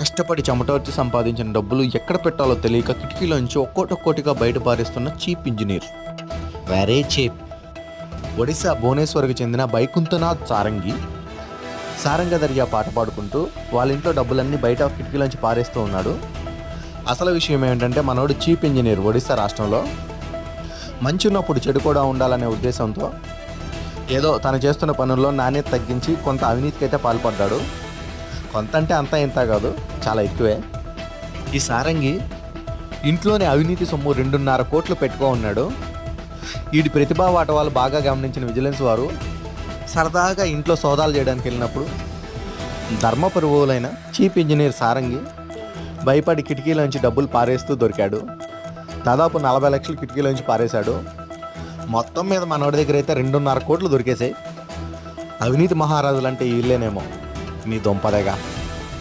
కష్టపడి చెమటోర్చి సంపాదించిన డబ్బులు ఎక్కడ పెట్టాలో తెలియక కిటికీలోంచి ఒక్కోటొక్కోటిగా బయట పారేస్తున్న cheap engineer. Very cheap. Odisha భువనేశ్వర్కి చెందిన బైకుంతనాథ్ సారంగి సారంగ దర్యా పాట పాడుకుంటూ వాళ్ళ ఇంట్లో డబ్బులన్నీ బయట కిటికీలోంచి పారేస్తూ ఉన్నాడు. అసలు విషయం ఏంటంటే మనోడు చీప్ ఇంజనీర్ ఒడిశా రాష్ట్రంలో. మంచి ఉన్నప్పుడు చెడు కూడా ఉండాలనే ఉద్దేశంతో ఏదో తను చేస్తున్న పనుల్లో నాణ్యత తగ్గించి కొంత అవినీతికి అయితే పాల్పడ్డాడు. కొంత అంటే అంతా ఇంత కాదు చాలా ఎక్కువే. ఈ సారంగి ఇంట్లోనే అవినీతి సొమ్ము రెండున్నర కోట్లు పెట్టుకో ఉన్నాడు. వీడి ప్రతిభా వాటవాళ్ళు బాగా గమనించిన విజిలెన్స్ వారు సరదాగా ఇంట్లో సోదాలు చేయడానికి వెళ్ళినప్పుడు ధర్మపరువులైన చీఫ్ ఇంజనీర్ సారంగి భయపడి కిటికీలోంచి డబ్బులు పారేస్తూ దొరికాడు. దాదాపు నలభై లక్షలు కిటికీలోంచి పారేశాడు. మొత్తం మీద మనోడి దగ్గర అయితే రెండున్నర కోట్లు దొరికేసాయి అవినీతి మహారాజులు అంటే వీళ్ళేనేమో. ni Don para acá.